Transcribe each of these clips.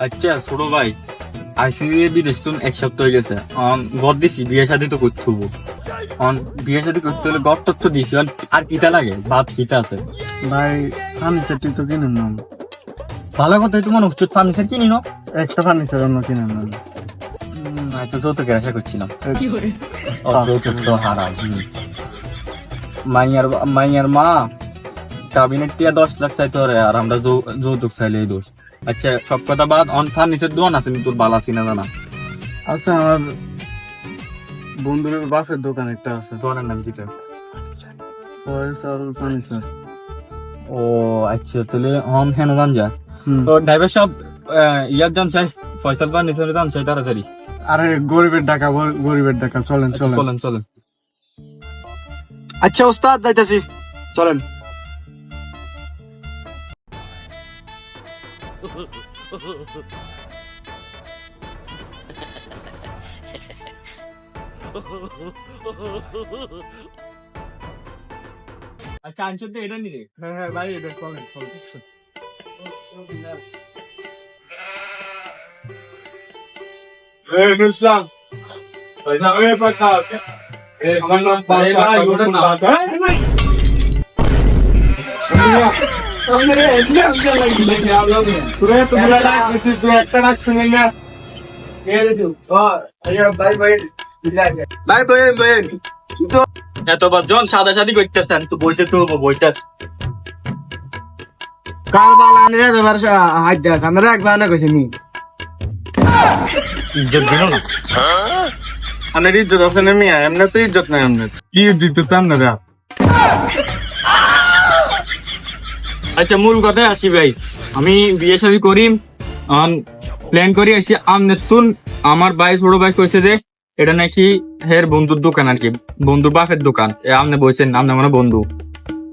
আচ্ছা ছোট ভাই আইসি বিদেশ তো এক সপ্তাহ হয়ে গেছে। অন ঘর দিছি বিয়ে শাদি তো করতে হব অন বিয়ে শাদি করতে হলে ঘর তো দিছি। অন আর কিতা লাগে? ভাত কিতা আছে? ভাই ফার্নিচার তুই তো কিনে নাম ভালো কথা তোমার উচ্চ ফার্নিচার কিনি নো? একটা ফার্নিচার অন্য কিনে নাম তো যৌতুকে আশা করছিলাম ও, যৌতুক তো হারাম হুম। মাইয়ার মাইয়ার মা কাবিনেট টিয়া দশ লাখ চাইতে আর আমরা যৌ- যৌতুক চাইলে এই দোষ। আচ্ছা সব কথা বাদ অন ফার্নিচার দোয়ান আছে তোর বালা চিনা জানা। আচ্ছা আমার বন্ধুর বাপের দোকান একটা আছে। দোকানের নাম কিটা? ও আচ্ছা তাহলে হম হেন জান যা। তো ড্রাইভার সব ইয়ার জান চাই ফয়সাল ফার্নিচারে জান চাই তাড়াতাড়ি। আরে গরিবের টাকা গরিবের টাকা চলেন আচ্ছা, চলেন। চলেন চলেন। আচ্ছা ওস্তাদ যাইতাছি। চলেন। আচ্ছা আনছো তো এটা নিরে হ্যাঁ হ্যাঁ ভাই এটা. Eh, আমার নাম না। না এতবার জন সাদা সাদি করতেছেন তো বলতে তো বইতাছ কারবাল দেবার হাত আমরা একবার না কইছি নি ইজ্জত দিল না। আপনার ইজ্জত আছে না মিয়া এমনি তো ইজ্জত নাই আপনার কি ইজ্জত তো আপনার আচ্ছা মূল কথায় আসি ভাই। আমি বিয়ে শাদী করি প্ল্যান করি আসি আমনে তুন আমার ভাই ছোট ভাই কইছে যে এটা নাকি হের বন্ধুর দোকান আর কি বন্ধুর বাপের দোকান। এ আমনে বলছেন আমনে আমার বন্ধু।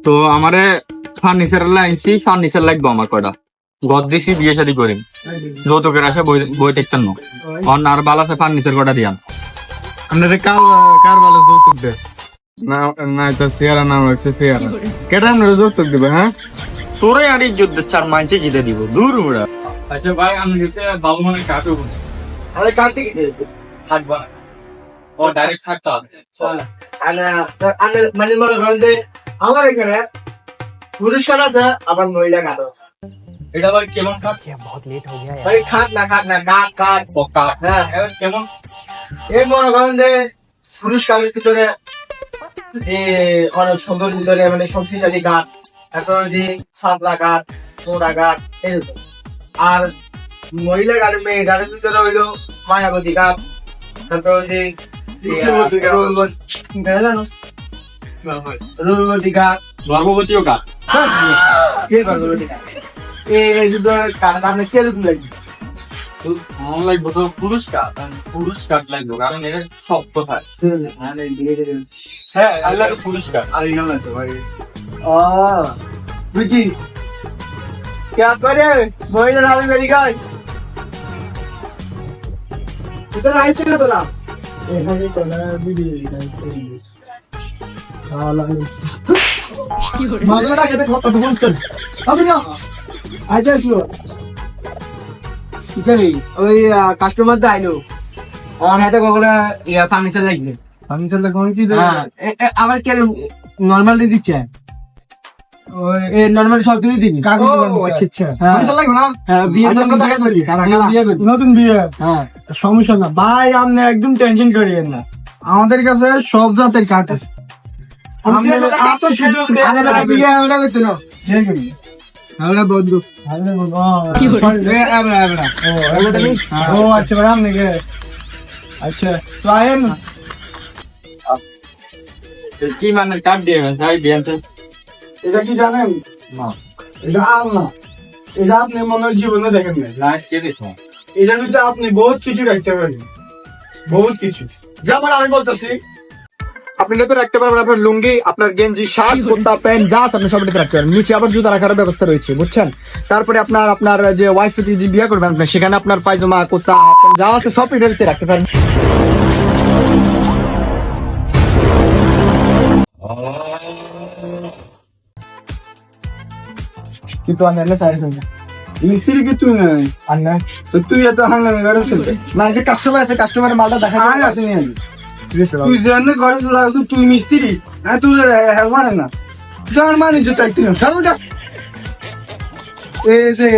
তো আমারে ফার্নিচার লাইনছি ফার্নিচার লাগবে আমার কয়টা। গদ দিছি বিয়ে শাদী করি যৌতুকের আশা বই দেখতেন না। অন আর বালাসে ফার্নিচার কটা দিয়াম আপনার কার কার ভালো যৌতুক দে না না এটা সিয়ারা নাম হচ্ছে সিয়ারা কেটা আপনার যৌতুক দিবে হ্যাঁ? তোরে আর ইজ্জত দিচ্ছে আর মানছে জিতে দিব। দূর উড়া আচ্ছা ভাই আমি গেছে ভালো মানে কাটু আরে কাটতে কি থাকবা ও ডাইরেক্ট থাকতে হবে আনা আনা মানে মনে করেন যে আমার এখানে পুরস্কার আছে আবার মহিলা কাট আছে। এটা ভাই কেমন কাট ভাই খাট না খাট না কাট কাট হ্যাঁ। কেমন? এই মনে করেন যে পুরস্কারের ভিতরে এ অনেক সুন্দর ভিতরে মানে শক্তিশালী গাছ এখন যদি সাতলা গাছ মোড়া গাছ এরকম আর মহিলা গাড়ি মেয়ে গাড়ির ভিতরে হইল মায়াবতী ঘাট তারপর গাছ। রুবতী গাছ গর্ভবতীও কাট কে করবে রুবতী গাছ এই এই শুধু কারণ সেরকম লাগবে আমার লাগবে তো পুরস্কার পুরস্কার লাগবে কারণ এটা শক্ত থাকে হ্যাঁ আল্লাহ পুরস্কার আর এখানে না তো ভাই ও বুঝি क्या करे মহিলা আমি বেরি গাই ইতনা আইছে না তোরা এখানে তোলা ভিডিও মজাটা কেটে কত বলছেন আপনি না আচ্ছা ওই কাস্টমার দা আইলো। অন হাতে কখনো ইয়া ফার্নিচার লাগবে। ফার্নিচার কোন কি দে হ্যাঁ। আবার কে নর্মালি দিচ্ছে? নর্মালি সব কিছু লাগবে আমরা। নতুন বিয়ে? সমস্যা না। ভাই আপনি একদম টেনশন করিয়েন না। আমাদের কাছে সব জাতের কাঠ আছে। শুধু বিয়ে আমরা করতে না। আমরা বন্ধু আমরা আমরা ও, আচ্ছা কে? আচ্ছা তো আয়েন কি মানে কাট দিয়ে ভাই এটা কি জানেন না এটা না এটা আপনি মনে হয় জীবনে দেখেন কে দেখো এটার ভিতরে আপনি বহুত কিছু রাখতে পারেন বহুত কিছু যেমন আমি বলতেছি আপনি তো রাখতে পারবেন আপনার লুঙ্গি আপনার গেঞ্জি শার্ট কুর্তা প্যান্ট যা আছে আপনি সব এটাতে রাখতে পারবেন। নিচে আবার জুতা রাখার ব্যবস্থা রয়েছে বুঝছেন? তারপরে আপনার আপনার যে ওয়াইফ যদি বিয়ে করবেন আপনি সেখানে আপনার পায়জামা কুর্তা যা আছে সব এটাতে রাখতে পারেন কিন্তু আমি এনে সাইজ মিস্ত্রি কি তুই নাই আর না তো তুই এত হাঙ্গামি করে চলবে না কাস্টমার আছে কাস্টমারের মালটা দেখা আসেনি আমি তুই ঘরে চলে তুই মিস্ত্রি হ্যাঁ তুই হেলমার না যার মানে যে চাইতে না সারুটা এই যে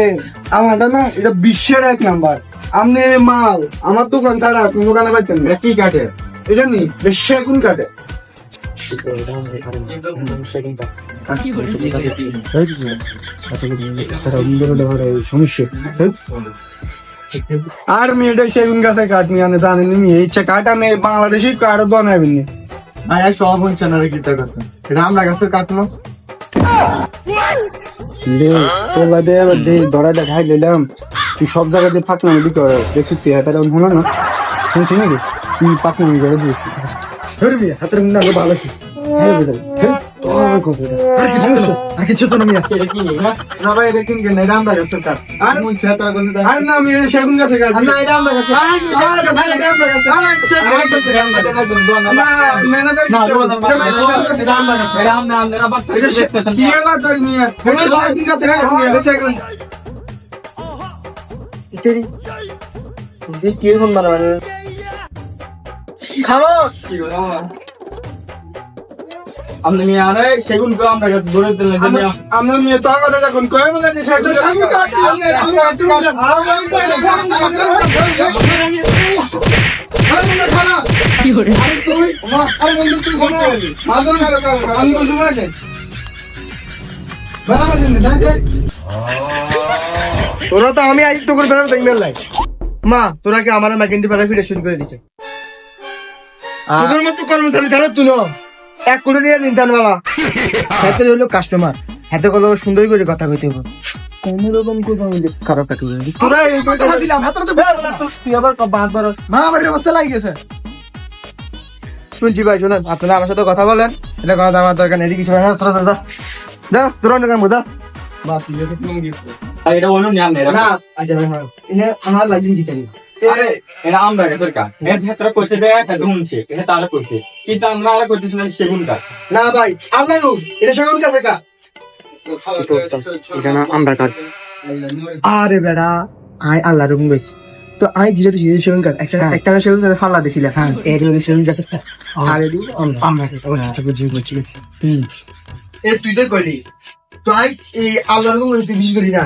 আমারটা না এটা বিশ্বের এক নাম্বার আপনি মাল আমার দোকান ছাড়া আপনি দোকানে পাইতেন না এটা কি কাটে এটা নি বেশ সেগুন কাটে আর মেয়েটা সেগুন গাছের কাঠ নিয়ে আনে জানেন নি ইচ্ছা কাঠ আনে বাংলাদেশি কাঠ বানাবেন নি। আয় সব হচ্ছে না গীতা এটা আমরা গাছের কাটলো তোলা দে এবার দে ধরাটা খাই দিলাম তুই সব জায়গাতে ফাঁকনামি দিতে পারিস দেখছিস তুই হাতার হলো না। শুনছি নাকি? তুই ফাঁকনামি করে দিয়েছিস। ধরবি হাতের মুন্ডা ভালো আর কিছু তো নামি আছে এটা কি না না ভাই এটা কিনকে না এটা আমরা গাছের কাট আর মন ছেতার দেখ। আর না আমি সেগুন গাছে কাঠ না এটা আমরা গাছের না ম্যানেজার না এটা আমরা আমরা আবার দেখতেছেন কি এবার ধরি নিয়ে এটা সেগুন গাছে। নিয়ে সেগুন খামোশ? আপনি মিয়া আরে সেগুন করে আমরা কাছে ধরে দিলেন যে মিয়া। আমরা মেয়ে তো কথা যখন মনে যে সেগুন গাছে আমি মাঝে তোরা তো আমি আজ তো করে ফেলার দেখবেন লাই। মা তোরা কি আমার ম্যাকেন্ডি ফেলা ফিরে শুরু করে দিছে? তোদের মতো কর্মচারী তাহলে তুলো। এক কোটি নিয়ে নিতান বাবা। হাতে হলো কাস্টমার হাতে কত সুন্দর করে কথা কইতে হবে কোনো রকম কথা হইলে খারাপ কাটু তোরা এই কথা দিলাম হাতে তো ফেল তুই আবার বাদ বারস। মা আমার অবস্থা লাগি গেছে শুনছি ভাই শোনেন আপনারা আমার সাথে কথা বলেন। এটা কথা আমার দরকার নেই কিছু না তোরা দাদা দা তোরা অন্য কাম দা বাস ঠিক আছে আর এটা হলো নিয়া না আচ্ছা হ্যাঁ আমার লাইসেন্স দিতে এটা আমরা কাছে কাট এর ভেতরে কইছে দে এটা শুনছে এটা তাহলে কইছে। কিন্তু আমরা আর কইতেছি না সেগুন কাট না ভাই আল্লাহ রু এটা সেগুন আমরা আরে বেড়া আই আল্লাহ রুম গেছি। তো আই জিরে তো জিরে সেগুন কাছে একটা একটা সেগুন কাছে ফাল্লা দিছিল। হ্যাঁ। এর হলো সেগুন কাছে একটা। আরে দি আমরা আচ্ছা বুঝি বুঝি গেছি হুম। এ তুই তো কইলি। তো আই এই আল্লাহ রুম তুই বিশ করি না।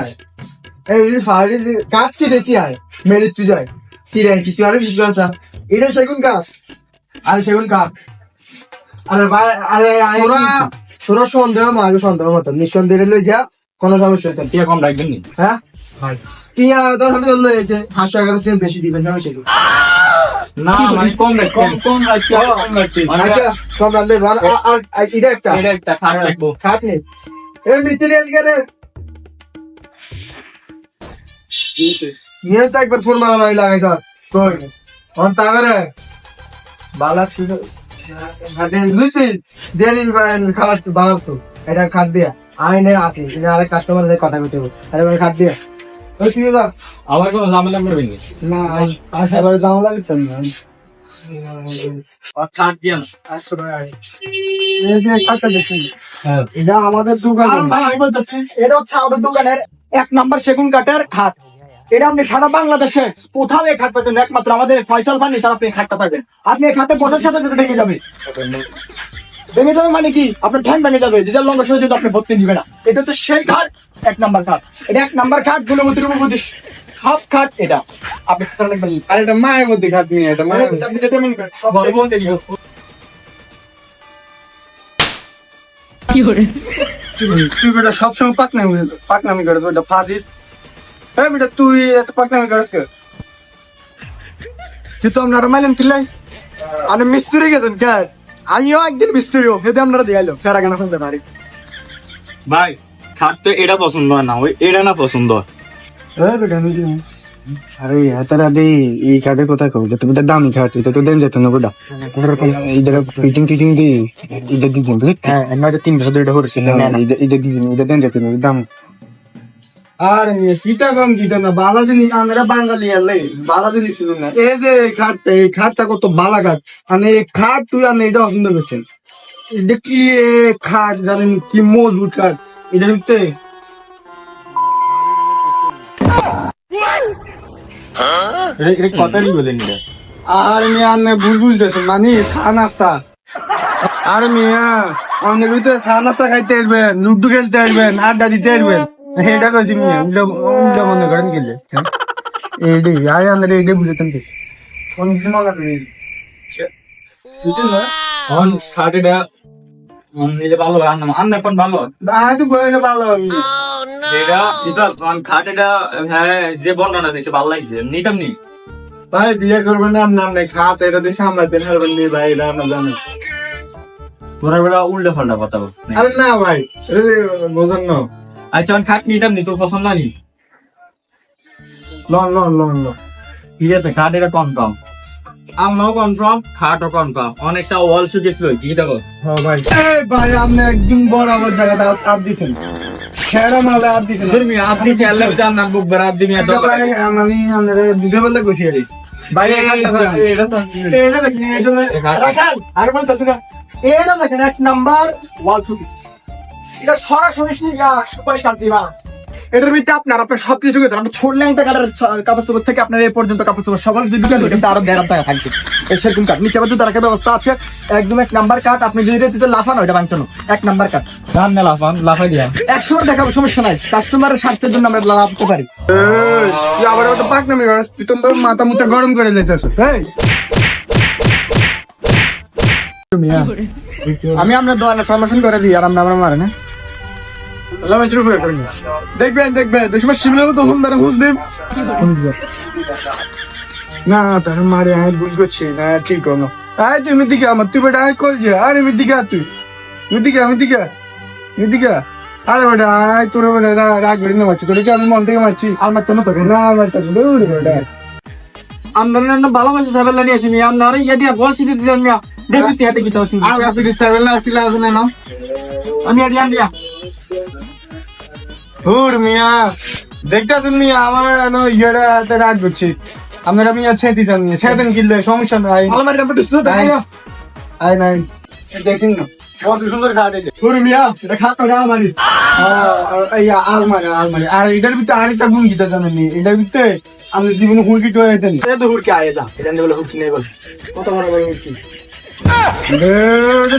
এই ফাড়ি কাট ছিড়েছি আয়। মেরে তুই যাই ছিড়েছি তুই আরে বিশ করছ এটা সেগুন কাজ আরে সেগুন কাজ আরে ভাই আরে তোরা তোরা সন্দেহ মারু সন্দেহ মতো নিঃসন্দেহে লই যা কোনো সমস্যা হইতো না। টিয়া কম রাখবেন নি হ্যাঁ টিয়া দশ হাজার জন্য হয়েছে হাঁসশো এগারো চেয়ে বেশি দিবেন সমস্যা কি না মানে কম রাখবেন কম রাখতে কম রাখতে আচ্ছা কম রাখলে ভালো আর- এটা একটা এটা একটা খাট রাখব খাট নেই এ মিস্ত্রি আজকে রে নিয়ে তো একবার ফোন মারা মারি লাগাই স্যার কই? অন তা করে। বালা ছিল। তো। এটা খাট দিয়া। আইনে আছে এটা আরেক কাস্টমার কথা কইতে আরে খাট দিয়া। ওই তুই যা। আবার কোনো ঝামেলা করবেন নি? না দিয়া হ্যাঁ। এটা আমাদের দোকান এটা হচ্ছে আমাদের দোকানের এক নাম্বার সেগুন কাঠের খাট। এটা আপনি সারা বাংলাদেশে কোথাও এই খাট পাবেন একমাত্র আমাদের ফয়সাল ফার্নিচার আপনি খাটটা পাবেন। আপনি এই খাটে বসার সাথে সাথে ভেঙে যাবে ভেঙে যাবে মানে কি? আপনার ঠ্যাং ভেঙে যাবে যেটা লঙ্গ সহ্য যদি আপনি ভর্তি নিবে না। এটা হচ্ছে সেই খাট এক নাম্বার খাট। এটা এক নাম্বার খাট গুণমতির উপর সব খাট এটা। আপনি আর এটা মায়ের মধ্যে খাট নিয়ে এটা মায়ের আপনি যেটা মনে করেন সব বলতে দিও তুই তুই বেটা সবসময় পাকনামি পাকনামি করে ওটা ফাজিল। হ্যাঁ বেটা তুই এত পাকনামি করিস কে তুই তো আপনারা মাইলেন কিলাই আমি মিস্ত্রি গেছেন কে? আমিও একদিন মিস্ত্রি হোক হেদে আপনারা দিয়াইলো ফেরা কেন শুনতে পারি। ভাই খাট তো এটা পছন্দ হয় না ওই এটা না পছন্দ হয়। বেটা আমি আরে এতারা দে এই কাঠের কথা কও তো বেটা দামি খাট এটা তো দেন যেত না বেটা এইটা ফিটিং টিটিং দি এটা দি দিন বুঝলি? হ্যাঁ এমনি তিন বছর ধরে এটা হচ্ছে এটা এটা দি দিন এটা দেন যেত না দাম। আরে কিটা কম কিটা না বালা জিনিস আমরা বাঙালি আলে বালা জিনিস ছিল না। এই যে খাটটা এই খাটটা কত বালা খাট। মানে এই খাট তুই আমি এটা পছন্দ করছেন। এটা কি এ খাট জানেন? কি মজবুত খাট। এটা এটা এটা কথাই বলেন আর মিয়া আপনি ভুল বুঝতেছেন। মানে চা নাস্তা। আর মিয়া আপনি ভিতরে চা নাস্তা খাইতে আসবেন লুডু খেলতে আসবেন আড্ডা দিতে আসবেন। এটা কইছি মিয়া উল্টা উল্টা মনে করেন গেলে এইডি আয় আমরা এইডি কোন কিছু মনে করেন বুঝছেন না অন খাটেটা নিলে ভালো হয় আন্না আন্না কোন ভালো আয় তো বইলে ভালো এটা এটা অন খাটেটা হ্যাঁ যে বর্ণনা দিয়েছে ভালো লাগছে নিতাম নি ভাই বিয়ে করবেন না নাম নেই খাত এটা দিয়ে সামলাতে পারবেন নি ভাই এটা তোরা বেড়া উল্টা পাল্টা কথা বলছিস আরে না ভাই বোঝেন না আচ্ছা অন খাট নিতাম নি তোর পছন্দ নি? লন লন লন লন। ঠিক আছে খাট এটা কনফার্ম আমরাও কনফার্ম খাটও কনফার্ম অনেকটা ওয়াল সুকেস লই কি দেখো হ্যাঁ ভাই। এই ভাই আপনি একদম বরাবর জায়গাতে হাত- হাত দিছেন। খেড়া মালে হাত দিছেন। তুমি আপনি কি আল্লাহ জান না বুক বেড়া দিমি এত ভাই আমি আপনারা বুঝে বলতে কইছি আরে ভাই এটা যা। এটা তো এটা দেখেন এটা রাখান আর বলতাছ না। এটা দেখেন এক নাম্বার ওয়াল সুপিস এটা সরাসরি সুপারি এটার ভিতরে আপনার আপনার সবকিছু আপনার ছোট ল্যাংটা কাটার কাপড় চোপড় থেকে আপনার এই পর্যন্ত কাপড় চোপড় সকল যদি কিন্তু আরও দেড় জায়গা থাকবে। সেরকম কাট নিচে আবার জুতা রাখার ব্যবস্থা আছে। একদম এক নাম্বার কাট আপনি যদি লাফানো এক নাম্বার কাট না লাফান লাফাই দিয়া। একশো দেখাবো সমস্যা নাই। কাস্টমারের স্বার্থের জন্য আমরা লাফাতে পারি। আবার পাক নামি মাথা মুথা গরম করে লেতেছ আমি আপনার দোকানে ফরমেশন করে দিই আর আমরা আমরা মারে না দেখবেন দেখবেন দুশমন শিমলা মতো হুল ধরে হুস দেব। না তার মারে আয় ভুল করছি। না ঠিক হলো। আয় তুই মিদিকে আমার তুই বেটা আয় যে। আরে মিদিকে তুই। মিদিকে মিদিকে মিদিকে আরে বেটা আয় তোর বেটা রাগ না মারছি। তোর কি আমি মন থেকে মারছি? আর মারতে না তোকে না মারতে না। দৌড় বেটা। আমরা ভালোবাসা সাবেলা নিয়ে আসিনি। আপনারা ইয়ে দিয়া বল সিদ্ধি দিলেন মিয়া দেখি তুই হাতে কি তাও আর সেভেন না আসলে আসলে না আমি আর দিয়া হুর মিয়া। দেখতেছেন মিয়া আমার ইয়েটা হাতে রাগ করছি আপনারা মিয়া ছেতি চান মিয়া ছেতেন কিনলে সমস্যা নাই। ভালো মারি নাম্বার দিচ্ছিল নাই। আয় নাই। দেখছেন না কত সুন্দর খাট এটা। হুর মিয়া এটা খাট না আলমারি। এই আলমারি আলমারি। আর এটার ভিতরে আরেকটা গুণ গীতা জানেন নি এটার ভিতরে আমি জীবনে হুড়কি টয়ে যেতেন এটা তো হুরকে আয়ে যা। এটা বলে হুরকি নেই বলে। কত বড় বড় হুড়কি।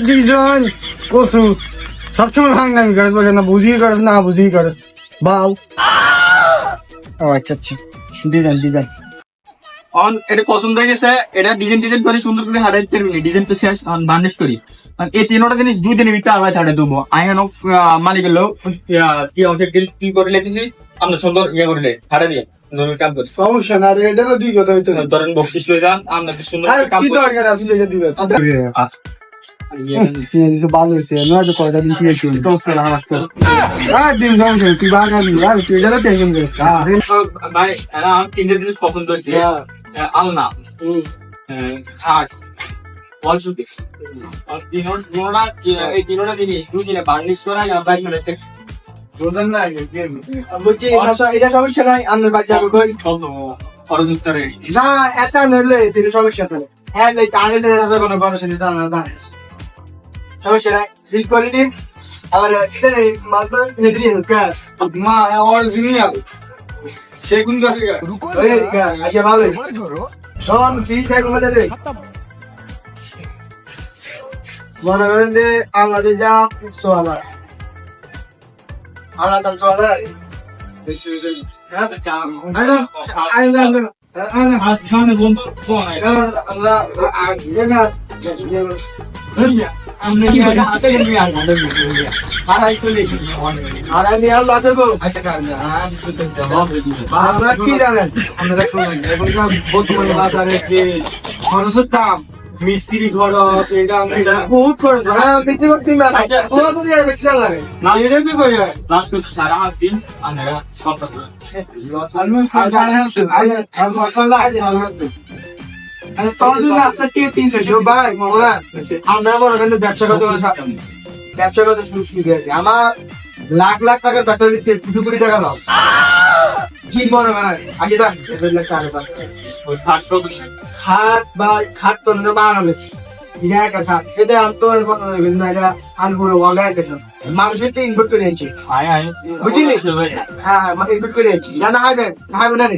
ডিজাইন কসু সবসময় ভাঙামি করিস বলে না বুঝিয়ে করিস না বুঝিয়ে করিস বাল ও আচ্ছা আচ্ছা। Design design. অন এটা পছন্দ হয়ে গেছে। এটা ডিজাইন ডিজাইন করে সুন্দর করে হাড়াই তেরবি ডিজাইন তো শেষ অন বার্নিশ করি। এই তিনটা জিনিস দুই দিনের ভিতরে আবার ছাড়ে দেবো। আমি কেন মালিক এলো কি আমাকে কি করে লেখেছি আমরা সুন্দর ইয়ে করলে হাড়া দিয়ে সুন্দর কাম করি। সমস্যা না রে এটারও দিই কথা হইতো না ধরেন বকশিস লয়ে যান আমরা সুন্দর কি দরকার আসলে এটা দিবে আচ্ছা। ভালো হয়েছে নয়তো কয়টা দিন তুই একটু আর দিন সমস্যা তুই বাগা আর তুই এটা টেনশন করিস ভাই আমার তিনটে জিনিস পছন্দ হয়েছে আলনা খাট ওয়াল শুটিং তিনোটা এই তিনোটা জিনিস দুই বার্নিশ করা আর বাইক করে বোঝেন না বলছি এটা- সমস্যা নাই আপনার বাচ্চা কই না এটা নইলে সমস্যা তাহলে হ্যাঁ তাহলে কোনো সমস্যা দাঁড়া সমস্যা নাই ঠিক করে দিন আবার মাত্র এটা দিয়ে কাজ মা অরিজিনাল সেগুন গাছের গাছ। আচ্ছা ভালো শোন ঠিক আছে বলে দে মনে করেন যে আল্লাহ যা সো আমার আল্লাহ তার চলে বন্ধু আপনারা কি জানেন আপনারা শুনুন, এখনকার বর্তমানে বাজারে যে খরচের দাম, মিস্ত্রি খরচ, হ্যাঁ হয়? সারা মাস দিন সন্তান ভাই মোলা আমরা মনে করেন যে ব্যবসা করতে ব্যবসা করতে শুরু শুরু করেছি। আমার লাখ লাখ টাকার ব্যাটারি দু কোটি টাকা লস কি মনে হয় আগে দেখ খাট বা খাট তো বানানো না মানুষের ইনপুট করে আয় বুঝলি? হ্যাঁ ইনপুট করে নিয়েছি না না হাইবে না না ও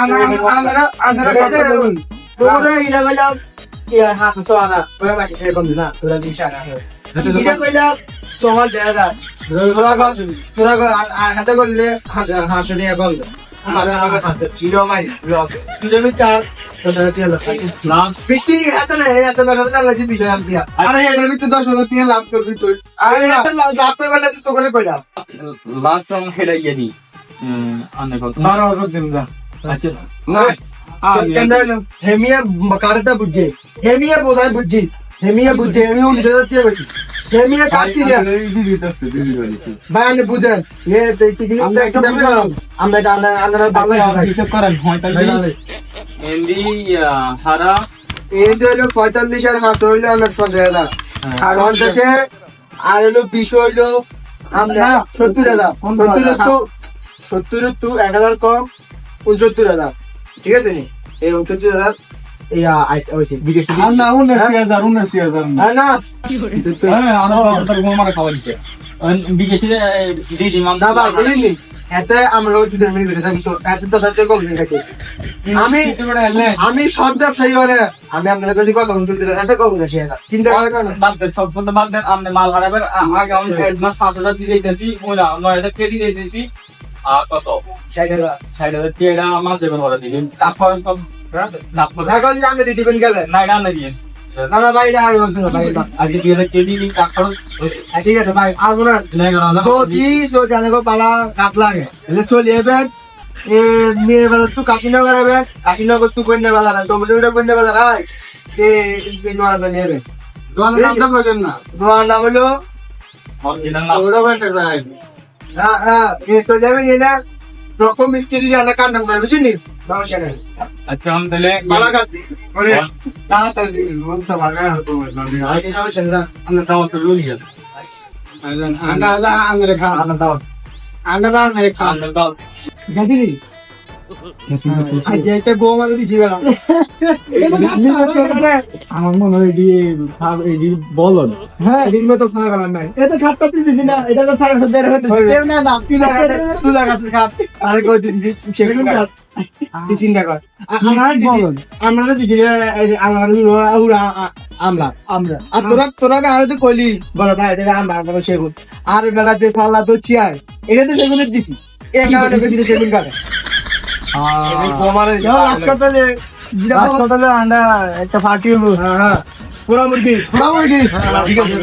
আমরা আমরা আমরা ইয়া সহজ জায়গা তোরা হাতে করলে হাসা হাসা নিয়ে বন্ধ আমাদের আমাদের হাতে ছিল মাই লস কিলোমিটার না না না দিয়া হাজার টাকা লাভ করবি তুই। এটা লাভ করে বলে তো করে কইলা লাস্ট রং হেডা ইয়ে নি। বারো হাজার দিন যা। আচ্ছা। না হেমিয়া কারটা বুঝছে? হেমিয়া বোঝায় বুঝছি? হেমিয়া বুঝছে হেমিয়া উনিশ হাজার টাকা বেশি হেমিয়া কাটছি না দিদি দিতেছে দিদি বলেছে বাইরে বুঝেন এ পিকনিক আমরা একটা বুঝলাম। আমরা এটা আমরা আমরা বাংলা হিসাব করেন পঁয়তাল্লিশ। এমডি হারা এই হলো পঁয়তাল্লিশ আর হাঁস হইল আমরা পঞ্চাশ হাজার। আর পঞ্চাশে আর হলো বিশ হইল আমরা সত্তর হাজার। সত্তর তো সত্তর তো এক হাজার কম উনসত্তর হাজার। ঠিক আছে নি? এই উনসত্তর হাজার এই আইসে হয়েছে বিদেশি না উনিশি হাজার উনিশি হাজার হ্যাঁ না হ্যাঁ আমার মারা খাওয়া দিছে বিকেশে দিদি আমরা আমি আমি সব ব্যবসায়ী হলে আমি আপনার কাছে কত চলতে এত কম দেশে চিন্তা করার কারণে বাদ দেন সব বন্ধ বাদ দেন আপনি মাল হারাবেন। আগে আমি অ্যাডভান্স পাঁচ হাজার দিয়ে দিতেছি ওইটা নয় হাজার দিয়ে দিতেছি। আর কত? ষাট হাজার ষাট হাজার দিয়ে মাল দেবেন ওরা দিবেন তারপর না না না না না কাশিনগর কাশিনগর তো কন্যা বাজার আছে তোমরা কন্যা সে নোয়া দোকানের নামটা বলবেন না? তোমার নাম হলো? হ্যাঁ হ্যাঁ চলে যাবেন এটা রকম মিস্ত্রি জানা কান্ডাম করে বুঝলি? নেই আচ্ছা আমি তাহলে কাট দি ওরে তাড়াতাড়ি বলতে পারবে না তো আর কি সমস্যা নেই আমরা দাও তো লুই গেল আন্ডা খা আমরা দাও। আন্ডা দা আন্ডা খা আমরা মনে হয় হ্যাঁ। এদিন ফাঁকা নাই। এটা খাটটা দিছি না এটা তো সাড়ে সাত দেড় হতে দেও না না তুই লাগাতে তুই লাগাতে খাট। আরে কই দিছি সেগুলো কাজ তুই চিন্তা কর। আমরা দিছি আমরা দিছি আমরা উড়া আমরা আমরা। আর তোরা তোরা আমি তো কইলি বড় ভাই এটা আমরা আমরা সেগুন। আর বেড়া যে পাল্লা তো চিয়ার এটা তো সেগুনের দিছি। এ কারণে বেশি সেগুন কাটে। লাস্ট হাসপাতালে আন্ডা একটা ফাটি হলো। হ্যাঁ হ্যাঁ। মুরগি। পুরা মুরগি? হ্যাঁ, ঠিক আছে